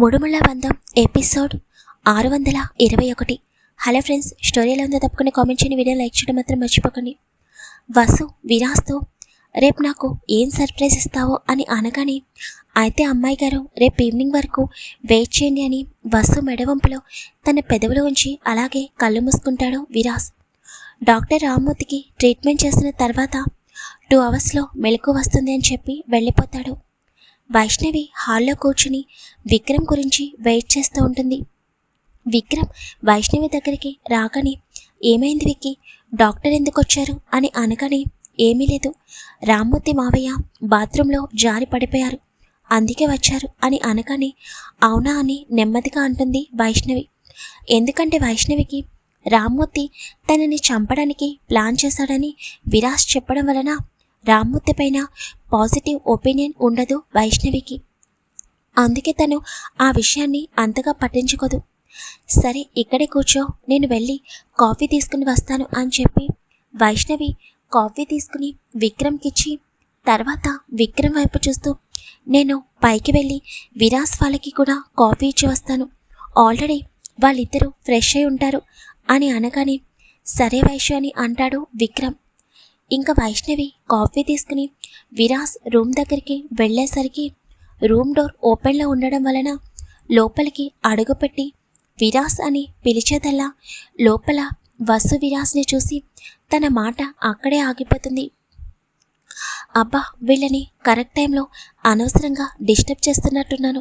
ముడుముళ్ళ బంధం ఎపిసోడ్ ఆరు వందల ఇరవై ఒకటి. హలో ఫ్రెండ్స్ స్టోరీ ఎలా ఉందో తప్పకుండా కామెంట్ చేయండి వీడియో లైక్ చేయడం మాత్రం మర్చిపోకండి. వసు విరాస్తో రేపు నాకు ఏం సర్ప్రైజ్ ఇస్తావో అని అనగానే అయితే అమ్మాయి గారు రేపు ఈవినింగ్ వరకు వెయిట్ చేయండి అని వసు మెడవంపులో తన పెదవులు ఉంచి అలాగే కళ్ళు మూసుకుంటాడు విరాస్. డాక్టర్ రామ్మూర్తికి ట్రీట్మెంట్ చేసిన తర్వాత టూ అవర్స్లో మెలకు వస్తుంది అని చెప్పి వెళ్ళిపోతాడు. వైష్ణవి హాల్లో కూర్చుని విక్రమ్ గురించి వెయిట్ చేస్తూ ఉంటుంది. విక్రమ్ వైష్ణవి దగ్గరికి రాగానే ఏమైంది విక్కి? డాక్టర్ ఎందుకు వచ్చారు? అని అనగానే ఏమీ లేదు. రామ్మూర్తి మావయ్య బాత్రూంలో జారి పడిపోయారు. అందుకే వచ్చారు అని అనగానే అవునా అని నెమ్మదిగా అంటుంది వైష్ణవి. ఎందుకంటే వైష్ణవికి రామ్మూర్తి తనని చంపడానికి ప్లాన్ చేశాడని విరాస్ చెప్పడం వలన రామ్మూర్తి పైన పాజిటివ్ ఒపీనియన్ ఉండదు వైష్ణవికి. అందుకే తను ఆ విషయాన్ని అంతగా పట్టించుకోదు. సరే ఇక్కడే కూర్చో నేను వెళ్ళి కాఫీ తీసుకుని వస్తాను అని చెప్పి వైష్ణవి కాఫీ తీసుకుని విక్రమ్కిచ్చి తర్వాత విక్రమ్ వైపు చూస్తూ నేను పైకి వెళ్ళి విరాస్ వాళ్ళకి కూడా కాఫీ ఇచ్చి వస్తాను. ఆల్రెడీ వాళ్ళిద్దరూ ఫ్రెష్ అయి ఉంటారు అని అనగానే సరే వైశ్య అని అంటాడు విక్రమ్. ఇంకా వైష్ణవి కాఫీ తీసుకుని విరాస్ రూమ్ దగ్గరికి వెళ్ళేసరికి రూమ్ డోర్ ఓపెన్లో ఉండడం వలన లోపలికి అడుగుపెట్టి విరాస్ అని పిలిచేదల్లా లోపల వసు విరాస్ని చూసి తన మాట అక్కడే ఆగిపోతుంది. అబ్బా వీళ్ళని కరెక్ట్ టైంలో అనవసరంగా డిస్టర్బ్ చేస్తున్నట్టున్నాను.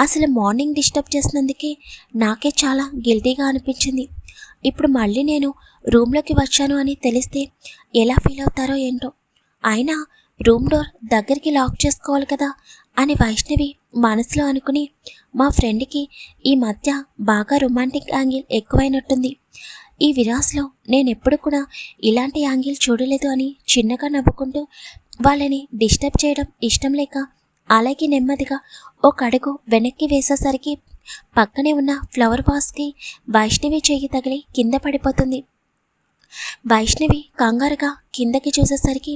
అసలు మార్నింగ్ డిస్టర్బ్ చేసినందుకే నాకే చాలా గిల్టీగా అనిపించింది. ఇప్పుడు మళ్ళీ నేను రూమ్లోకి వచ్చాను అని తెలిస్తే ఎలా ఫీల్ అవుతారో ఏంటో. అయినా రూమ్ డోర్ దగ్గరికి లాక్ చేసుకోవాలి కదా అని వైష్ణవి మనసులో అనుకుని మా ఫ్రెండ్కి ఈ మధ్య బాగా రొమాంటిక్ యాంగిల్ ఎక్కువైనట్టుంది. ఈ విరాస్లో నేను ఎప్పుడు కూడా ఇలాంటి యాంగిల్ చూడలేదు అని చిన్నగా నవ్వుకుంటూ వాళ్ళని డిస్టర్బ్ చేయడం ఇష్టం లేక అలాగే నెమ్మదిగా ఒక అడుగు వెనక్కి వేసేసరికి పక్కనే ఉన్న ఫ్లవర్ వాస్కి వైష్ణవి చెయ్యి తగిలి కింద పడిపోతుంది. వైష్ణవి కంగారుగా కిందకి చూసేసరికి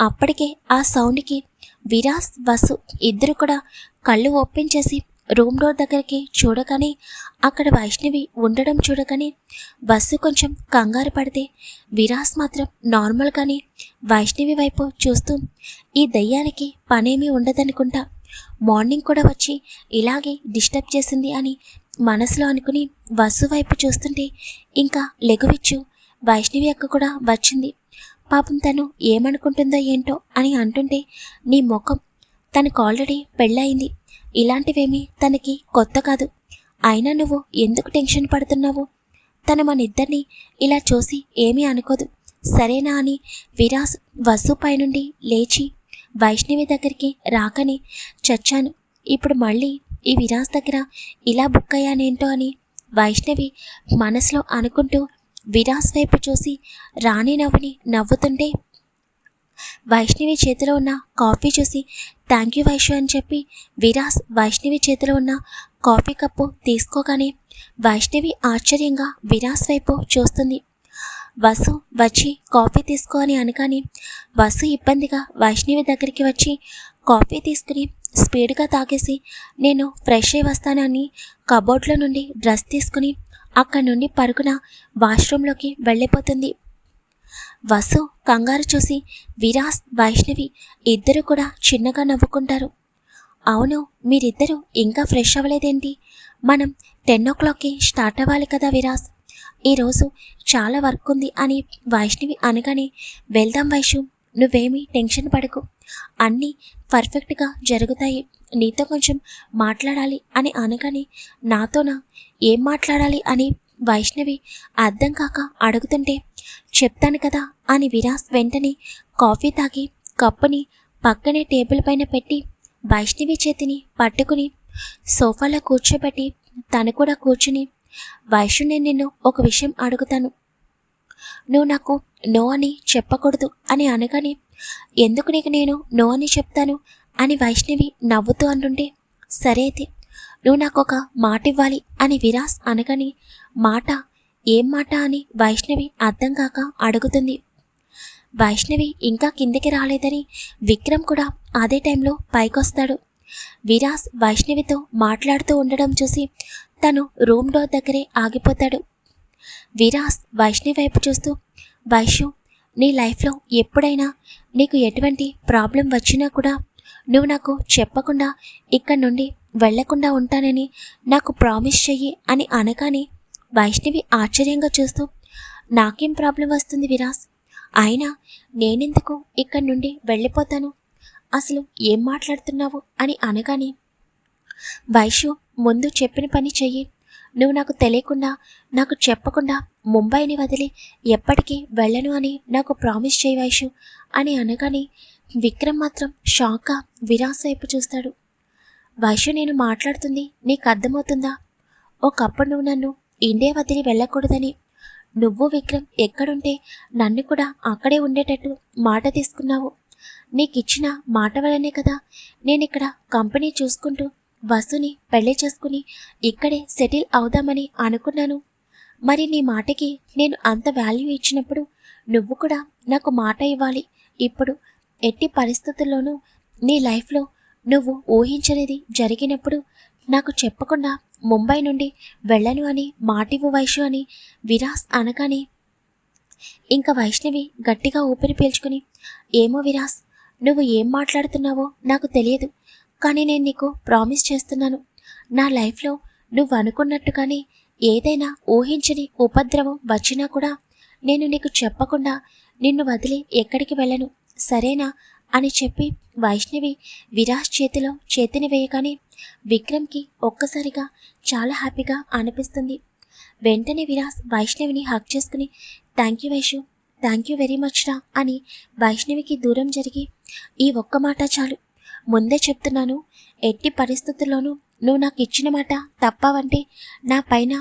అప్పటికే ఆ సౌండ్కి విరాస్ వసు ఇద్దరు కూడా కళ్ళు ఓపెన్ చేసి రూమ్ డోర్ దగ్గరికి చూడగానే అక్కడ వైష్ణవి ఉండడం చూడగానే వసు కొంచెం కంగారు పడితే విరాస్ మాత్రం నార్మల్గానే వైష్ణవి వైపు చూస్తూ ఈ దయ్యానికి పనేమీ ఉండదనుకుంటా. మార్నింగ్ కూడా వచ్చి ఇలాగే డిస్టర్బ్ చేసింది అని మనసులో అనుకుని వసు వైపు చూస్తుంటే ఇంకా లెగువిచ్చు. వైష్ణవి అక్క కూడా వచ్చింది. పాపం తను ఏమనుకుంటుందో ఏంటో అని అంటుంటే నీ ముఖం తనకు ఆల్రెడీ పెళ్ళయింది. ఇలాంటివేమీ తనకి కొత్త కాదు. అయినా నువ్వు ఎందుకు టెన్షన్ పడుతున్నావు? తను మన ఇద్దరిని ఇలా చూసి ఏమీ అనుకోదు. సరేనా? అని విరాస్ వసు పైనుండి లేచి వైష్ణవి దగ్గరికి రాకని చచ్చాను. ఇప్పుడు మళ్ళీ ఈ విరాస్ దగ్గర ఇలా బుక్ అయ్యానేంటో అని వైష్ణవి మనసులో అనుకుంటూ విరాస్ వైపు చూసి రాణి నవ్వుని నవ్వుతుంటే వైష్ణవి చేతిలో ఉన్న కాఫీ చూసి థ్యాంక్ యూ వైష్ణవి అని చెప్పి విరాస్ వైష్ణవి చేతిలో ఉన్న కాఫీ కప్పు తీసుకోగానే వైష్ణవి ఆశ్చర్యంగా విరాస్ వైపు చూస్తుంది. వసు వచ్చి కాఫీ తీసుకో అని అనగానే వసు ఇబ్బందిగా వైష్ణవి దగ్గరికి వచ్చి కాఫీ తీసుకుని స్పీడ్గా తాగేసి నేను ఫ్రెష్ అయి వస్తానని కబోర్డ్లో నుండి డ్రెస్ తీసుకుని అక్కడి నుండి పరుగున వాష్రూంలోకి వెళ్ళిపోతుంది. వసు కంగారు చూసి విరాస్ వైష్ణవి ఇద్దరు కూడా చిన్నగా నవ్వుకుంటారు. అవును మీరిద్దరూ ఇంకా ఫ్రెష్ అవ్వలేదేంటి? మనం టెన్ ఓ క్లాక్కి స్టార్ట్ అవ్వాలి కదా విరాస్. ఈరోజు చాలా వర్క్ ఉంది అని వైష్ణవి అనగానే వెళ్దాం వైషు నువ్వేమీ టెన్షన్ పడకు. అన్నీ పర్ఫెక్ట్గా జరుగుతాయి. నీతో కొంచెం మాట్లాడాలి అని అనగానే నాతోనా? ఏం మాట్లాడాలి? అని వైష్ణవి అర్థం కాక అడుగుతుంటే చెప్తాను కదా అని విరాస్ వెంటనే కాఫీ తాగి కప్పుని పక్కనే టేబుల్ పైన పెట్టి వైష్ణవి చేతిని పట్టుకుని సోఫాలో కూర్చోబెట్టి తను కూడా కూర్చుని వైష్ణు నేను నిన్ను ఒక విషయం అడుగుతాను. నువ్వు నాకు నో అని చెప్పకూడదు అని అనగానే ఎందుకు నీకు నేను నో అని చెప్తాను? అని వైష్ణవి నవ్వుతూ అంటుంటే సరే అయితే నువ్వు నాకు ఒక మాట ఇవ్వాలి అని విరాస్ అనగానే మాట? ఏం మాట? అని వైష్ణవి అర్థం కాక అడుగుతుంది. వైష్ణవి ఇంకా కిందికి రాలేదని విక్రమ్ కూడా అదే టైంలో పైకొస్తాడు. విరాస్ వైష్ణవితో మాట్లాడుతూ ఉండడం చూసి తను రూమ్ డోర్ దగ్గరే ఆగిపోతాడు. విరాస్ వైష్ణవి వైపు చూస్తూ వైషు నీ లైఫ్లో ఎప్పుడైనా నీకు ఎటువంటి ప్రాబ్లం వచ్చినా కూడా నువ్వు నాకు చెప్పకుండా ఇక్కడి నుండి వెళ్ళకుండా ఉంటానని నాకు ప్రామిస్ చెయ్యి అని అనగానే వైష్ణవి ఆశ్చర్యంగా చూస్తూ నాకేం ప్రాబ్లం వస్తుంది విరాస్? అయినా నేనెందుకు ఇక్కడి నుండి వెళ్ళిపోతాను? అసలు ఏం మాట్లాడుతున్నావు? అని అనగానే వైషు ముందు చెప్పిన పని చెయ్యి. నువ్వు నాకు తెలియకుండా నాకు చెప్పకుండా ముంబైని వదిలి ఎప్పటికీ వెళ్ళను అని నాకు ప్రామిస్ చేయి వైషు అని అనగానే విక్రమ్ మాత్రం షాక్గా విరాస్ వైపు చూస్తాడు. వైషు నేను మాట్లాడుతుంది నీకు అర్థమవుతుందా? ఒకప్పుడు నువ్వు నన్ను ఇండియా వదిలి వెళ్ళకూడదని. నువ్వు విక్రమ్ ఎక్కడుంటే నన్ను కూడా అక్కడే ఉండేటట్టు మాట తీసుకున్నావు. నీకిచ్చిన మాట వల్లనే కదా నేను ఇక్కడ కంపెనీ చూసుకుంటూ వసుని పెళ్ళి చేసుకుని ఇక్కడే సెటిల్ అవుదామని అనుకున్నాను. మరి నీ మాటకి నేను అంత వాల్యూ ఇచ్చినప్పుడు నువ్వు కూడా నాకు మాట ఇవ్వాలి. ఇప్పుడు ఎట్టి పరిస్థితుల్లోనూ నీ లైఫ్లో నువ్వు ఊహించనిది జరిగినప్పుడు నాకు చెప్పకుండా ముంబై నుండి వెళ్ళను అని మాటివు వైషు అని విరాస్ అనగానే ఇంకా వైష్ణవి గట్టిగా ఊపిరి పీల్చుకుని ఏమో విరాస్ నువ్వు ఏం మాట్లాడుతున్నావో నాకు తెలియదు. కానీ నేను నీకు ప్రామిస్ చేస్తున్నాను. నా లైఫ్లో నువ్వు అనుకున్నట్టుగానే ఏదైనా ఊహించని ఉపద్రవం వచ్చినా కూడా నేను నీకు చెప్పకుండా నిన్ను వదిలి ఎక్కడికి వెళ్ళను. సరేనా? అని చెప్పి వైష్ణవి విరాజ్ చేతిలో చేతిని వేయగానే విక్రమ్కి ఒక్కసారిగా చాలా హ్యాపీగా అనిపిస్తుంది. వెంటనే విరాజ్ వైష్ణవిని హక్ చేసుకుని thank you Vaishu thank you very much రా అని వైష్ణవికి దూరం జరిగి ఈ ఒక్క మాట చాలు. ముందే చెప్తున్నాను. ఎట్టి పరిస్థితుల్లోనూ నువ్వు నాకు ఇచ్చిన మాట తప్పవంటే నా పైన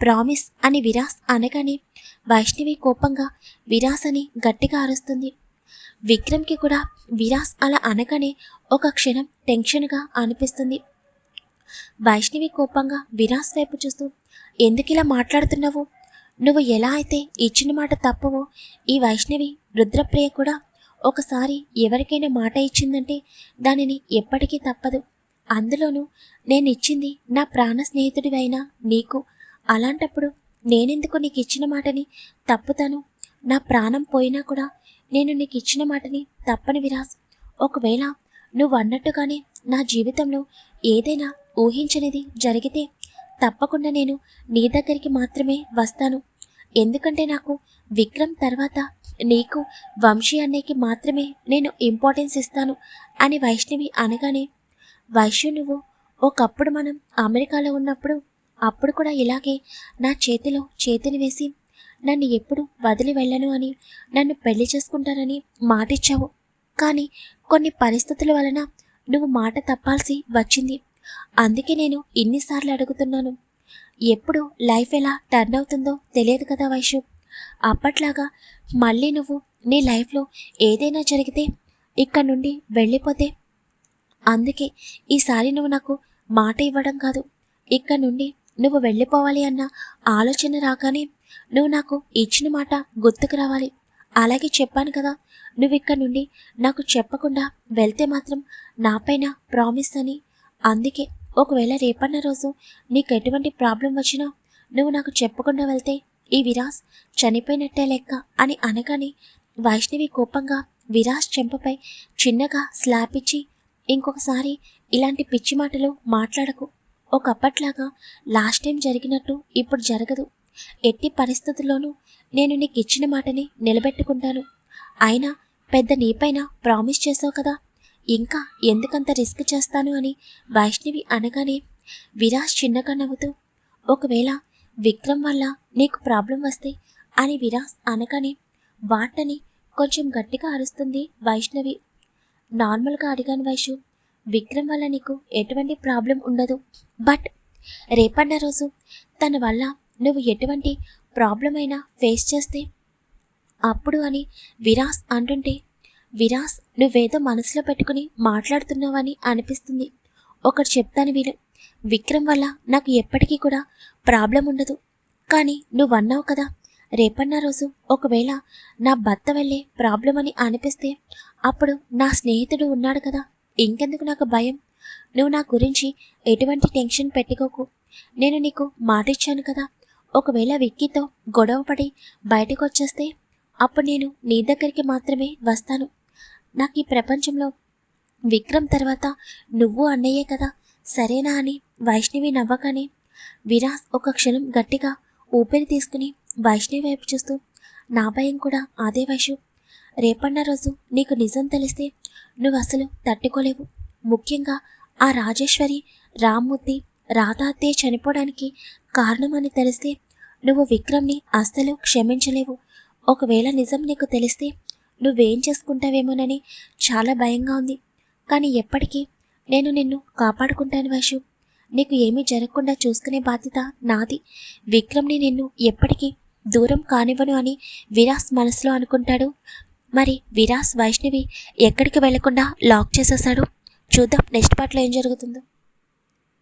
ప్రామిస్ అని విరాస్ అనగానే వైష్ణవి కోపంగా విరాస్ అని గట్టిగా అరుస్తుంది. విక్రమ్కి కూడా విరాస్ అలా అనగానే ఒక క్షణం టెన్షన్గా అనిపిస్తుంది. వైష్ణవి కోపంగా విరాస్ వైపు చూస్తూ ఎందుకు ఇలా మాట్లాడుతున్నావు? నువ్వు ఎలా అయితే ఇచ్చిన మాట తప్పవో ఈ వైష్ణవి రుద్రప్రియ కూడా ఒకసారి ఎవరికైనా మాట ఇచ్చిందంటే దానిని ఎప్పటికీ తప్పదు. అందులోనూ నేను ఇచ్చింది నా ప్రాణ స్నేహితుడివైనా నీకు. అలాంటప్పుడు నేనెందుకు నీకు ఇచ్చిన మాటని తప్పుతాను? నా ప్రాణం పోయినా కూడా నేను నీకు ఇచ్చిన మాటని తప్పని విరాస్ ఒకవేళ నువ్వు అన్నట్టుగానే నా జీవితంలో ఏదైనా ఊహించనిది జరిగితే తప్పకుండా నేను నీ దగ్గరికి మాత్రమే వస్తాను. ఎందుకంటే నాకు విక్రమ్ తర్వాత నీకు వంశీ అన్నయ్యకి మాత్రమే నేను ఇంపార్టెన్స్ ఇస్తాను అని వైష్ణవి అనగానే వైష్ణు నువ్వు ఒకప్పుడు మనం అమెరికాలో ఉన్నప్పుడు అప్పుడు కూడా ఇలాగే నా చేతిలో చేతిని వేసి నన్ను ఎప్పుడు వదిలి వెళ్ళను అని నన్ను పెళ్ళి చేసుకుంటానని మాటిచ్చావు. కానీ కొన్ని పరిస్థితుల వలన నువ్వు మాట తప్పాల్సి వచ్చింది. అందుకే నేను ఇన్నిసార్లు అడుగుతున్నాను. ఎప్పుడు లైఫ్ ఎలా టర్న్ అవుతుందో తెలియదు కదా వైషు. అప్పట్లాగా మళ్ళీ నువ్వు నీ లైఫ్లో ఏదైనా జరిగితే ఇక్కడ నుండి వెళ్ళిపోతే. అందుకే ఈసారి నువ్వు నాకు మాట ఇవ్వడం కాదు. ఇక్కడ నుండి నువ్వు వెళ్ళిపోవాలి అన్న ఆలోచన రాగానే నువ్వు నాకు ఇచ్చిన మాట గుర్తుకు రావాలి. అలాగే చెప్పాను కదా నువ్వు ఇక్కడ నుండి నాకు చెప్పకుండా వెళ్తే మాత్రం నాపైన ప్రామిస్ అని. అందుకే ఒకవేళ రేపన్న రోజు నీకు ఎటువంటి ప్రాబ్లం వచ్చినా నువ్వు నాకు చెప్పకుండా వెళ్తే ఈ విరాస్ చనిపోయినట్టే లెక్క అని అనగానే వైష్ణవి కోపంగా విరాస్ చెంపపై చిన్నగా స్లాప్ ఇచ్చి ఇంకొకసారి ఇలాంటి పిచ్చి మాటలు మాట్లాడకు. ఒకప్పట్లాగా లాస్ట్ టైం జరిగినట్టు ఇప్పుడు జరగదు. ఎట్టి పరిస్థితుల్లోనూ నేను నీకు ఇచ్చిన మాటని నిలబెట్టుకుంటాను. అయినా పెద్ద నీపైన ప్రామిస్ చేసావు కదా. ఇంకా ఎందుకంత రిస్క్ చేస్తాను అని వైష్ణవి అనగానే విరాజ్ చిన్నగా నవ్వుతూ ఒకవేళ విక్రమ్ వల్ల నీకు ప్రాబ్లం వస్తే అని విరాజ్ అనగానే వాటని కొంచెం గట్టిగా అరుస్తుంది వైష్ణవి. నార్మల్గా అడిగాను వైషు విక్రమ్ వల్ల నీకు ఎటువంటి ప్రాబ్లం ఉండదు. బట్ రేపన్న రోజు తన వల్ల నువ్వు ఎటువంటి ప్రాబ్లం అయినా ఫేస్ చేస్తే అప్పుడు అని విరాస్ అంటుంటే విరాస్ నువ్వేదో మనసులో పెట్టుకుని మాట్లాడుతున్నావని అనిపిస్తుంది. ఒకటి చెప్తాను వీలు విక్రమ్ వల్ల నాకు ఎప్పటికీ కూడా ప్రాబ్లం ఉండదు. కానీ నువ్వు అన్నావు కదా రేపన్న రోజు ఒకవేళ నా భర్త వెళ్ళే ప్రాబ్లం అని అనిపిస్తే అప్పుడు నా స్నేహితుడు ఉన్నాడు కదా ఇంకెందుకు నాకు భయం? నువ్వు నా గురించి ఎటువంటి టెన్షన్ పెట్టుకోకు. నేను నీకు మాటిచ్చాను కదా ఒకవేళ విక్కీతో గొడవ పడి బయటకు వచ్చేస్తే అప్పుడు నేను నీ దగ్గరికి మాత్రమే వస్తాను. నాకు ఈ ప్రపంచంలో విక్రమ్ తర్వాత నువ్వు అన్నయ్యే కదా. సరేనా అని వైష్ణవి నవ్వగానే విరాస్ ఒక క్షణం గట్టిగా ఊపిరి తీసుకుని వైష్ణవి వైపు చూస్తూ నా భయం కూడా అదే వైషు. రేపన్న రోజు నీకు నిజం తెలిస్తే నువ్వు అసలు తట్టుకోలేవు. ముఖ్యంగా ఆ రాజేశ్వరి రామ్మూర్తి రాధాతే చనిపోవడానికి కారణమని తెలిస్తే నువ్వు విక్రమ్ని అస్సలు క్షమించలేవు. ఒకవేళ నిజం నీకు తెలిస్తే నువ్వేం చేసుకుంటావేమోనని చాలా భయంగా ఉంది. కానీ ఎప్పటికీ నేను నిన్ను కాపాడుకుంటాను వైషు నీకు ఏమీ జరగకుండా చూసుకునే బాధ్యత నాది. విక్రమ్ని నిన్ను ఎప్పటికీ దూరం కానివ్వను అని విరాస్ మనసులో అనుకుంటాడు. మరి విరాస్ వైష్ణవి ఎక్కడికి వెళ్ళకుండా లాక్ చేసేసాడు చూద్దాం నెక్స్ట్ పార్ట్లో ఏం జరుగుతుందో.